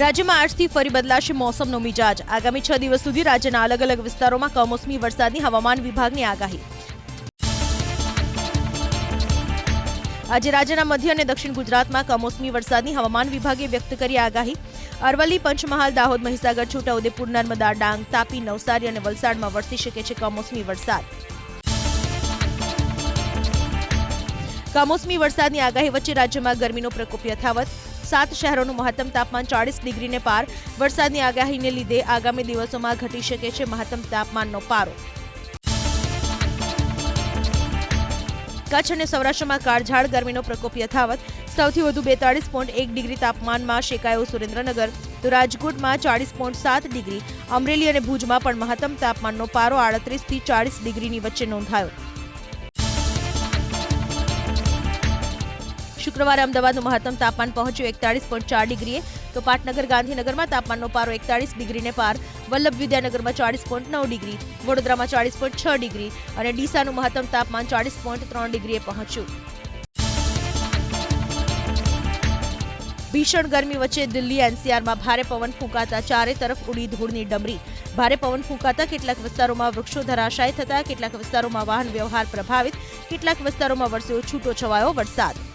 રાજ્યમાં આજથી ફરી બદલાશે મોસમનો મિજાજ. આગામી છ દિવસ સુધી રાજ્યના અલગ અલગ વિસ્તારોમાં કમોસમી વરસાદની હવામાન વિભાગની આગાહી. આજે રાજ્યના મધ્ય અને દક્ષિણ ગુજરાતમાં કમોસમી વરસાદની હવામાન વિભાગે વ્યક્ત કરી આગાહી. અરવલ્લી, પંચમહાલ, દાહોદ, મહીસાગર, છોટાઉદેપુર, નર્મદા, ડાંગ, તાપી, નવસારી અને વલસાડમાં વરસી શકે છે કમોસમી વરસાદ. કમોસમી વરસાદની આગાહી વચ્ચે રાજ્યમાં ગરમીનો પ્રકોપ યથાવત. સાત શહેરોનું મહત્તમ તાપમાન ચાળીસ ડિગ્રીને પાર. વરસાદની આગાહીને લીધે આગામી દિવસોમાં ઘટી શકે છે મહત્તમ તાપમાનનો પારો. કચ્છ અને સૌરાષ્ટ્રમાં કાળઝાળ ગરમીનો પ્રકોપ યથાવત. સૌથી વધુ બેતાળીસ પોઈન્ટ એક ડિગ્રી તાપમાનમાં શેકાયો સુરેન્દ્રનગર. તો રાજકોટમાં ચાળીસ પોઈન્ટ સાત ડિગ્રી. અમરેલી અને ભુજમાં પણ મહત્તમ તાપમાનનો પારો આડત્રીસથી ચાળીસ ડિગ્રીની વચ્ચે નોંધાયો. શુક્રવારે અમદાવાદનું મહત્તમ તાપમાન પહોંચ્યું એકતાળીસ પોઈન્ટ ચાર ડિગ્રીએ. તો પાટનગર ગાંધીનગરમાં તાપમાનનો પારો એકતાળીસ ડિગ્રીને પાર. વલ્લભ વિદ્યાનગરમાં ચાળીસ પોઈન્ટ નવ ડિગ્રી. વડોદરામાં ચાળીસ પોઈન્ટ છ ડિગ્રી. અને ડીસાનું મહત્તમ તાપમાન ચાળીસ પોઈન્ટ ત્રણ ડિગ્રીએ પહોંચ્યું. ભીષણ ગરમી વચ્ચે દિલ્હી એનસીઆરમાં ભારે પવન ફૂંકાતા ચારે તરફ ઉડી ધૂળની ડમરી. ભારે પવન ફૂંકાતા કેટલાક વિસ્તારોમાં વૃક્ષો ધરાશાય થતા, કેટલાક વિસ્તારોમાં વાહન વ્યવહાર પ્રભાવિત, કેટલાક વિસ્તારોમાં વરસ્યો છૂટો છવાયો વરસાદ.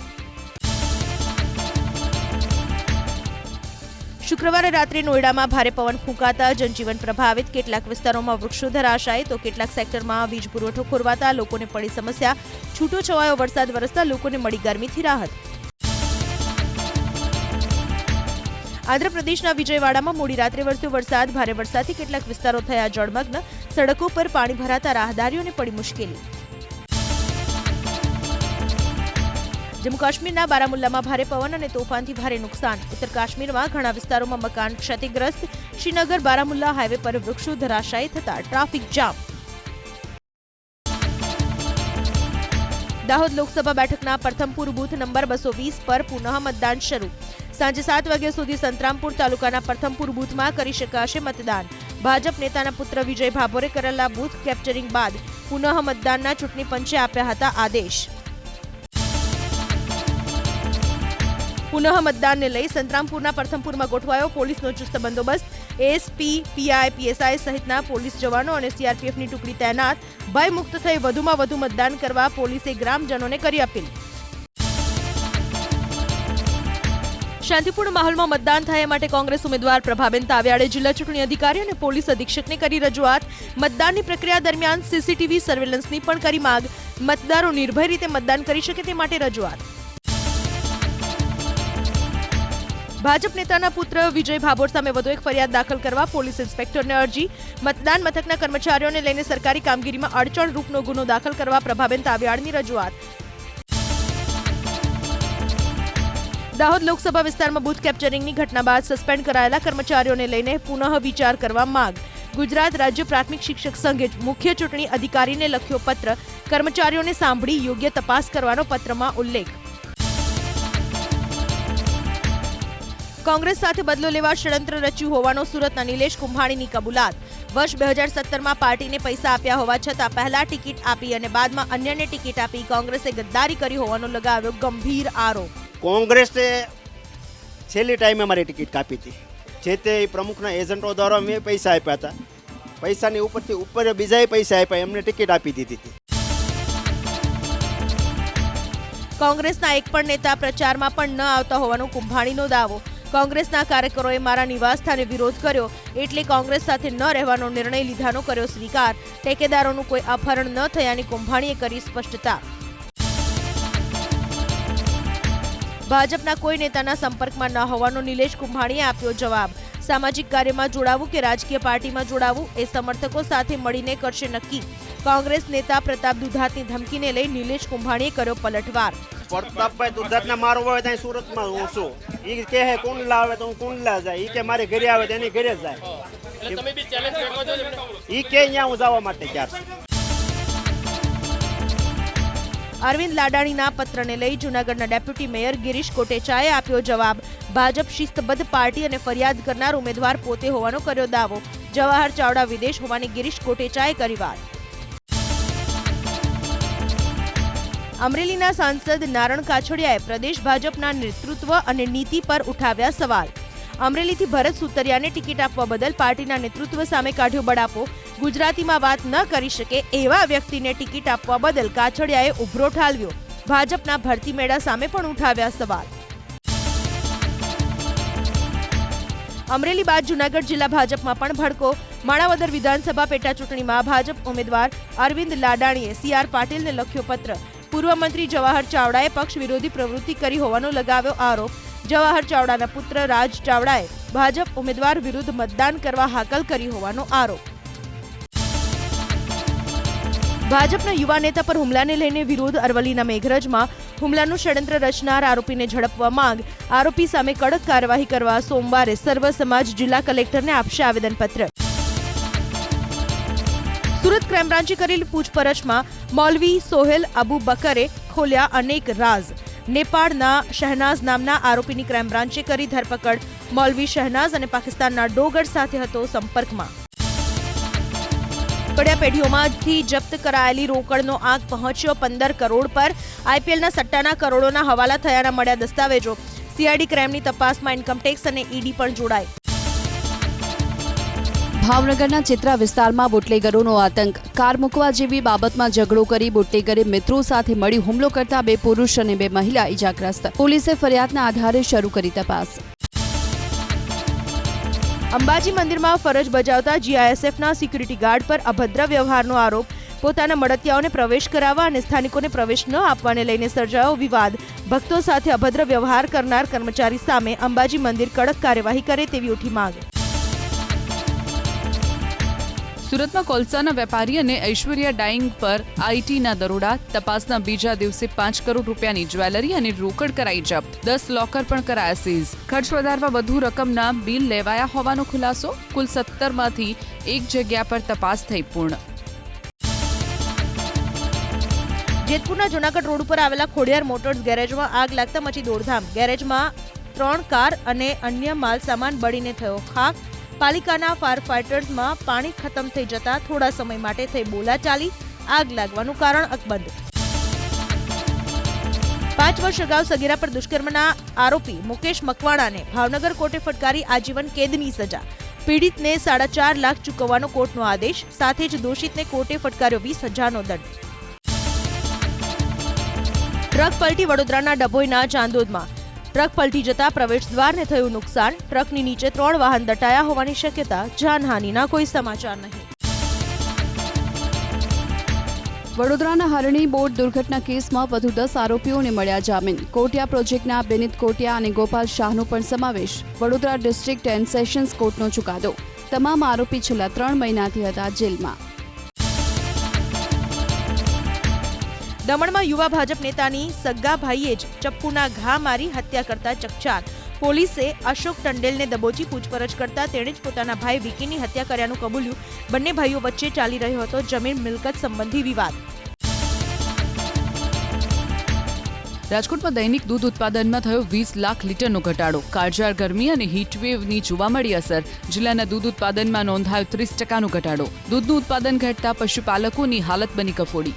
શુક્રવારે રાત્રે નોઈડામાં ભારે પવન ફૂંકાતા જનજીવન પ્રભાવિત. કેટલાક વિસ્તારોમાં વૃક્ષો ધરાશાય, તો કેટલાક સેક્ટરમાં વીજ પુરવઠો ખોરવાતા, લોકોને પડી સમસ્યા. છૂટો છવાયો વરસાદ વરસતા લોકોને મળી ગરમીથી રાહત. આંધ્રપ્રદેશના વિજયવાડામાં મોડી રાત્રે વરસ્યો વરસાદ. ભારે વરસાદથી કેટલાક વિસ્તારો થયા જળમગ્ન. સડકો પર પાણી ભરાતા રાહદારીઓને પડી મુશ્કેલી. જમ્મુ કાશ્મીરના બારામુલ્લામાં ભારે પવન અને તોફાનથી ભારે નુકસાન. ઉત્તર કાશ્મીરમાં ઘણા વિસ્તારોમાં મકાન ક્ષતિગ્રસ્ત. શ્રીનગર બારામુલ્લા હાઈવે પર વૃક્ષો ધરાશાયી થતા ટ્રાફિક જામ. દાહોદ લોકસભા બેઠકના પ્રથમપુર બૂથ નંબર બસો વીસ પર પુનઃ મતદાન શરૂ. સાંજે સાત વાગ્યા સુધી સંતરામપુર તાલુકાના પ્રથમપુર બૂથમાં કરી શકાશે મતદાન. ભાજપ નેતાના પુત્ર વિજય ભાભોરે કરેલા બૂથ કેપ્ચરિંગ બાદ પુનઃ મતદાનના ચૂંટણી પંચે આપ્યા હતા આદેશ. પુનઃ મતદાનને લઈ સંતરામપુરના પ્રથમપુરમાં ગોઠવાયો પોલીસનો ચુસ્ત બંદોબસ્ત. એસપી પીઆઈ, પીએસઆઈ સહિતના પોલીસ જવાનો અને સીઆરપીએફની ટુકડી તૈનાત. ભયમુક્ત થઈ વધુમાં વધુ મતદાન કરવા પોલીસે ગ્રામજનોને કરી અપીલ. શાંતિપૂર્ણ માહોલમાં મતદાન થાય માટે કોંગ્રેસ ઉમેદવાર પ્રભાબેન તાવ્યાડે જિલ્લા ચૂંટણી અધિકારી અને પોલીસ અધિક્ષકને કરી રજૂઆત. મતદાનની પ્રક્રિયા દરમિયાન સીસીટીવી સર્વેલન્સની પણ કરી માગ. મતદારો નિર્ભય રીતે મતદાન કરી શકે તે માટે રજૂઆત. ભાજપ નેતાના પુત્ર વિજય ભાભોર સામે વધુ એક ફરિયાદ દાખલ કરવા પોલીસ ઇન્સ્પેક્ટરને અરજી. મતદાન મથકના કર્મચારીઓને લઈને સરકારી કામગીરીમાં અડચણ રૂપનો ગુનો દાખલ કરવા પ્રભાબેન તાવ્યાડની રજૂઆત. દાહોદ લોકસભા વિસ્તારમાં બૂથ કેપ્ચરિંગની ઘટના બાદ સસ્પેન્ડ કરાયેલા કર્મચારીઓને લઈને પુનઃ વિચાર કરવા માંગ. ગુજરાત રાજ્ય પ્રાથમિક શિક્ષક સંઘે મુખ્ય ચૂંટણી અધિકારીને લખ્યો પત્ર. કર્મચારીઓને સાંભળી યોગ્ય તપાસ કરવાનો પત્રમાં ઉલ્લેખ. કોંગ્રેસ સાથે બદલો લેવા ષડયંત્ર રચ્યું હોવાનો સુરતના નિલેશ કુંભાણીની કબૂલાત. વર્ષ બે હજાર સત્તરમાં પાર્ટીને પૈસા આપ્યા હોવા છતાં પહેલા ટિકિટ આપી અને બાદમાં અન્યને ટિકિટ આપી કોંગ્રેસે ગદ્દારી કરી હોવાનો લગાવ્યો ગંભીર આરોપ. કોંગ્રેસે છેલ્લી ટાઈમે મારી ટિકિટ કાપી હતી. જે તે પ્રમુખના એજન્ટો દ્વારા મેં પૈસા આપ્યા હતા. પૈસાની ઉપરથી ઉપર બીજાએ પૈસા આપ્યા એમને ટિકિટ આપી દીધી હતી. કોંગ્રેસના એક પણ નેતા પ્રચારમાં પણ ન આવતા હોવાનો કુંભાણીનો દાવો. કોંગ્રેસના કાર્યકરોએ મારા નિવાસસ્થાને વિરોધ કર્યો એટલે કોંગ્રેસ સાથે ન રહેવાનો નિર્ણય લીધાનો કર્યો સ્વીકાર. ઠેકેદારોનું કોઈ અપહરણ ન થયાની કુંભાણીએ કરી સ્પષ્ટતા. ભાજપના કોઈ નેતાના સંપર્કમાં ન હોવાનો નિલેશ કુંભાણીએ આપ્યો જવાબ. સામાજિક કાર્યમાં જોડાવું કે રાજકીય પાર્ટીમાં જોડાવું એ સમર્થકો સાથે મળીને કરશે નક્કી. કોંગ્રેસ નેતા પ્રતાપ દુધાતની ધમકીને લઈ નિલેશ કુંભાણીએ કર્યો પલટવાર. પ્રતાપભાઈ દુધાતને મારવો હોય ત્યાં સુરતમાં હું છું. એ કહે કુંડલા આવે તો હું કુંડલા જાય. એ કે મારે ઘરે આવે તો એની ઘરે જાય. એ કે અહીંયા હું જવા માટે છું અરવિંદ લાડાણીના પત્રને લઈ જૂનાગઢના ડેપ્યુટી મેયર ગિરીશ કોટેચાએ આપ્યો જવાબ. ભાજપ શિસ્તબદ્ધ પાર્ટી અને ફરિયાદ કરનાર ઉમેદવાર પોતે હોવાનો કર્યો દાવો. જવાહર ચાવડા વિદેશ હોવાની ગિરીશ કોટેચાએ કરી વાત. અમરેલીના સાંસદ નારણ કાછડિયાએ પ્રદેશ ભાજપના નેતૃત્વ અને નીતિ પર ઉઠાવ્યા સવાલ. અમરેલીથી ભરત સુતરિયાને ટિકિટ આપવા બદલ પાર્ટીના નેતૃત્વ સામે કાઢ્યો બડાપો ગુજરાતીમાં વાત ન કરી શકે એવા વ્યક્તિને ટિકિટ આપવા બદલ કાછડિયાએ ઉભરો ઠાલવ્યો. ભાજપના ભરતી મેળા સામે પણ ઉઠાવ્યા સવાલ. અમરેલી બાદ જુનાગઢ જિલ્લા ભાજપમાં પણ ભડકો. માણાવદર વિધાનસભા પેટા ચૂંટણીમાં ભાજપ ઉમેદવાર અરવિંદ લાડાણીએ સી આર પાટીલને લખ્યો પત્ર. પૂર્વ મંત્રી જવાહર ચાવડાએ પક્ષ વિરોધી પ્રવૃત્તિ કરી હોવાનો લગાવ્યો આરોપ. જવાહર ચાવડાના પુત્ર રાજ ચાવડાએ ભાજપ ઉમેદવાર વિરુદ્ધ મતદાન કરવા હાકલ કરી હોવાનો આરોપ. ભાજપના યુવા નેતા પર હુમલાને લઈને વિરોધ અરવલ્લીના મેઘરજમાં હુમલાનું ષડયંત્ર રચનાર આરોપીને ઝડપવા માંગ. આરોપી સામે કડક કાર્યવાહી કરવા સોમવારે સર્વ સમાજ જિલ્લા કલેક્ટરને આપશે આવેદનપત્ર. સુરત ક્રાઇમ બ્રાન્ચે કરેલી પૂછપરછમાં મૌલવી સોહેલ અબુ બકરે ખોલ્યા અનેક રાઝ નેપાળના શહેનાઝ નામના આરોપીની ક્રાઇમ બ્રાન્ચે કરી ધરપકડ. મૌલવી શહેનાઝ અને પાકિસ્તાનના ડોગર સાથે હતો સંપર્કમાં. કડિયા પેઢીઓમાંથી જપ્ત કરાયેલી રોકડનો આંક પહોંચ્યો પંદર કરોડ પર. આઈપીએલના સટ્ટાના કરોડોના હવાલા થયાના મળ્યા દસ્તાવેજો. સીઆઈડી ક્રાઇમની તપાસમાં ઇન્કમટેક્સ અને ઈડી પણ જોડાય. ભાવનગરના ચિત્રા વિસ્તારમાં બુટલેગરોનો આતંક. કાર મૂકવા જેવી બાબતમાં ઝઘડો કરી બુટલેગરે મિત્રો સાથે મળી હુમલો કરતા બે પુરુષ અને બે મહિલા ઇજાગ્રસ્ત પોલીસે ફરિયાદના આધારે શરૂ કરી તપાસ. અંબાજી મંદિરમાં ફરજ બજાવતા જીઆઈએસએફના સિક્યુરિટી ગાર્ડ પર અભદ્ર વ્યવહારનો આરોપ. પોતાના મળતિયાઓને પ્રવેશ કરાવવા અને સ્થાનિકોને પ્રવેશ ન આપવાને લઈને સર્જાયો વિવાદ. ભક્તો સાથે અભદ્ર વ્યવહાર કરનાર કર્મચારી સામે અંબાજી મંદિર કડક કાર્યવાહી કરે તેવી ઉઠી માંગ. સુરતમાં કોલસાના વેપારી અને ઐશ્વર્યા ડાઇંગ પર આઈટીના દરોડા, તપાસના બીજા દિવસે પાંચ કરોડ રૂપિયાની જ્વેલરી અને રોકડ કરાઈ જપ્ત. દસ લોકર પણ કરાયા સીઝ. ખર્ચ વધારવા વધુ રકમના બિલ લેવાયા હોવાનો ખુલાસો? કુલ સત્તરમાંથી એક જગ્યા પર તપાસ થઈ પૂર્ણ. જેતપુરના જૂનાગઢ રોડ ઉપર આવેલા ખોડિયાર મોટર્સ ગેરેજમાં આગ લાગતા મચી દોડધામ. ગેરેજમાં ત્રણ કાર અને અન્ય માલ સામાન બળીને થયો ખાક. પાલિકાના ફાયર ફાઇટર્સમાં પાણી ખતમ થઈ જતા થોડા સમય માટે થઈ બોલાચાલી, આગ લાગવાનું કારણ અકબંધ. પાંચ વર્ષ અગાઉ સગીરા પર દુષ્કર્મના આરોપી મુકેશ મકવાણાને ભાવનગર કોર્ટે ફટકારી આજીવન કેદની સજા. પીડિતને સાડા ચાર લાખ ચૂકવવાનો કોર્ટનો આદેશ, સાથે જ દોષિતને કોર્ટે ફટકાર્યો વીસ હજારનો દંડ. ટ્રક પલટી વડોદરાના ડભોઈના ચાંદોદમાં. ટ્રક પલટી જતા પ્રવેશદ્વારને થયું નુકસાન. ટ્રકની નીચે ત્રણ વાહન દટાયા હોવાની શક્યતા. જાનહાનિના કોઈ સમાચાર નહીં. વડોદરાના હરણી બોટ દુર્ઘટના કેસમાં વધુ દસ આરોપીઓને મળ્યા જામીન. કોટિયા પ્રોજેક્ટના બેનિત કોટિયા અને ગોપાલ શાહનો પણ સમાવેશ. વડોદરા ડિસ્ટ્રિક્ટ એન્ડ સેશન્સ કોર્ટનો ચુકાદો. તમામ આરોપી છેલ્લા ત્રણ મહિનાથી હતા જેલમાં. દમણમાં યુવા ભાજપ નેતાની સગ્ગા ભાઈએ જ ચપ્પુના ઘા મારી હત્યા કરતા ચકચાર. પોલીસે અશોક ટંડેલને દબોચી પૂછપરછ કરતા તેણે જ પોતાના ભાઈ વિકીની હત્યા કર્યાનું કબૂલ્યું. બંને ભાઈઓ વચ્ચે ચાલી રહ્યો હતો જમીન મિલકત સંબંધી વિવાદ. રાજકોટમાં દૈનિક દૂધ ઉત્પાદનમાં થયો વીસ લાખ લીટરનો ઘટાડો. કાળઝાળ ગરમી અને હીટવેવની જોવા મળી અસર. જિલ્લાના દૂધ ઉત્પાદનમાં નોંધાયો ત્રીસ ટકાનો ઘટાડો. દૂધનું ઉત્પાદન ઘટતા પશુપાલકોની હાલત બની કફોડી.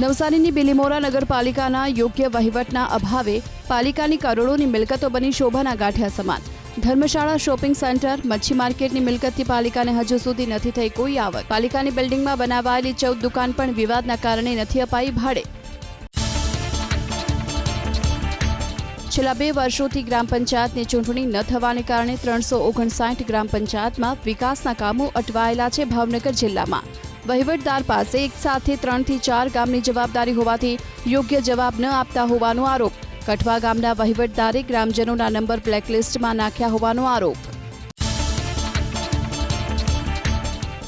નવસારીની બિલીમોરા નગરપાલિકાના યોગ્ય વહીવટના અભાવે પાલિકાની કરોડોની મિલકતો બની શોભાના ગાંઠિયા સમાન. ધર્મશાળા શોપિંગ સેન્ટર, મચ્છી માર્કેટની મિલકતથી પાલિકાને હજુ સુધી નથી થઈ કોઈ આવક. પાલિકાની બિલ્ડિંગમાં બનાવાયેલી ચૌદ દુકાન પણ વિવાદના કારણે નથી અપાઈ ભાડે. છેલ્લા બે વર્ષોથી ગ્રામ પંચાયતની ચૂંટણી ન થવાને કારણે ત્રણસો ઓગણસાઠ ગ્રામ પંચાયતમાં વિકાસના કામો અટવાયેલા છે ભાવનગર જિલ્લામાં. વહીવટદાર પાસે એક સાથે ત્રણથી ચાર ગામની જવાબદારી હોવાથી યોગ્ય જવાબ ન આપતા હોવાનો આરોપ. કઠવા ગામના વહીવટદારે ગ્રામજનોના નંબર બ્લેકલિસ્ટમાં નાખ્યા હોવાનો આરોપ.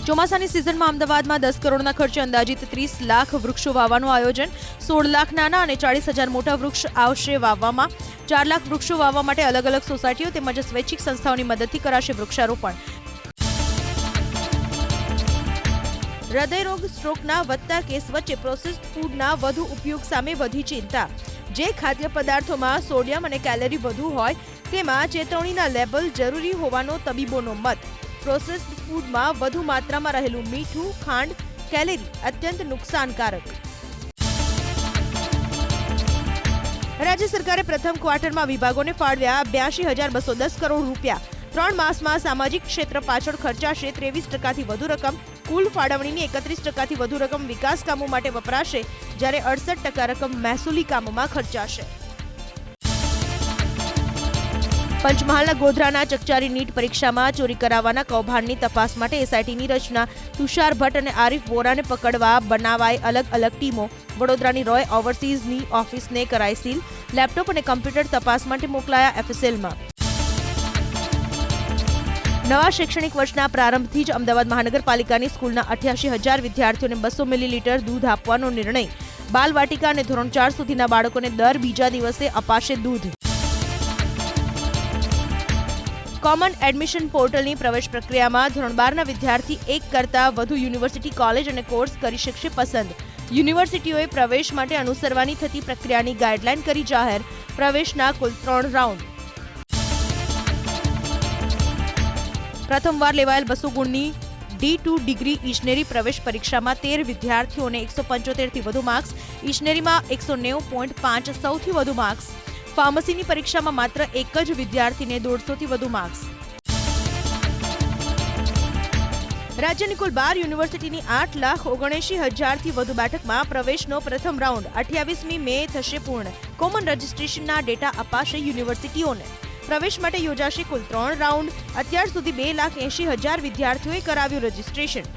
ચોમાસાની સિઝનમાં અમદાવાદમાં દસ કરોડના ખર્ચે અંદાજિત ત્રીસ લાખ વૃક્ષો વાવવાનું આયોજન. સોળ લાખ નાના અને ચાળીસ હજાર મોટા વૃક્ષ આવશે વાવવામાં. ચાર લાખ વૃક્ષો વાવવા માટે અલગ અલગ સોસાયટીઓ તેમજ સ્વૈચ્છિક સંસ્થાઓની મદદથી કરાશે વૃક્ષારોપણ. હૃદયરોગ સ્ટ્રોકના વધતા કેસ વચ્ચે પ્રોસેસ્ડ ફૂડના વધુ ઉપયોગ સામે વધી ચિંતા. જે ખાદ્ય પદાર્થોમાં સોડિયમ અને કેલરી વધુ હોય, તેમાં ચેતવણીના લેબલ જરૂરી હોવાનો તબીબોનો મત. પ્રોસેસ્ડ ફૂડમાં વધુ માત્રામાં રહેલું મીઠું, ખાંડ, કેલેરી અત્યંત નુકસાનકારક. રાજ્ય સરકારે પ્રથમ ક્વાર્ટરમાં વિભાગોને ફાળવ્યા બ્યાસી હજાર બસો દસ કરોડ રૂપિયા. ત્રણ માસમાં સામાજિક ક્ષેત્ર પાછળ ખર્ચાશે ત્રેવીસ ટકાથી વધુ રકમ કુલ ફાળવણીની એકત્રીસ ટકાથી વધુ રકમ વિકાસ કામો માટે વપરાશે, જ્યારે અડસઠ ટકા રકમ મહેસૂલી કામોમાં ખર્ચાશે. પંચમહાલના ગોધરાના ચકચારી નીટ પરીક્ષામાં ચોરી કરાવવાના કૌભાંડની તપાસ માટે એસઆઈટીની રચના. તુષાર ભટ્ટ અને આરિફ વોરાને પકડવા બનાવાય અલગ અલગ ટીમો. વડોદરાની રોય ઓવરસીઝની ઓફિસને કરાઈ સીલ. લેપટોપ અને કમ્પ્યુટર તપાસ માટે મોકલાયા એફએસએલમાં નવા શૈક્ષણિક વર્ષના પ્રારંભથી જ અમદાવાદ મહાનગરપાલિકાની સ્કૂલના અઠ્યાસી હજાર વિદ્યાર્થીઓને બસો મિલીલીટર દૂધ આપવાનો નિર્ણય. બાલવાટિકા અને ધોરણ ચાર સુધીના બાળકોને દર બીજા દિવસે અપાશે દૂધ. કોમન એડમિશન પોર્ટલની પ્રવેશ પ્રક્રિયામાં ધોરણ બારના વિદ્યાર્થી એક કરતાં વધુ યુનિવર્સિટી કોલેજ અને કોર્સ કરી શકશે પસંદ. યુનિવર્સિટીઓએ પ્રવેશ માટે અનુસરવાની થતી પ્રક્રિયાની ગાઈડલાઈન કરી જાહેર. પ્રવેશના કુલ ત્રણ રાઉન્ડ. પ્રથમવાર લેવાયેલ બસો ગુણની ડી ટુ ડિગ્રી ઇજનેરી પ્રવેશ પરીક્ષામાં તેર વિદ્યાર્થીઓને એકસો પંચોતેરથી વધુ માર્ક્સ, ઇજનેરીમાં એકસો નેવું પોઈન્ટ પાંચ સૌથી વધુ માર્ક્સ, ફાર્મસીની પરીક્ષામાં માત્ર એક જ વિદ્યાર્થીને દોઢસોથી વધુ માર્ક્સ. રાજ્યની કુલ બાર યુનિવર્સિટીની આઠ લાખ ઓગણએંશી હજારથી વધુ બેઠકમાં પ્રવેશનો પ્રથમ રાઉન્ડ અઠ્યાવીસમી મે થશે પૂર્ણ. કોમન રજિસ્ટ્રેશનના ડેટા અપાશે યુનિવર્સિટીઓને. પ્રવેશ માટે યોજાશે કુલ ત્રણ રાઉન્ડ. અત્યાર સુધી બે લાખ એંશી હજાર વિદ્યાર્થીઓએ કરાવ્યું રજિસ્ટ્રેશન.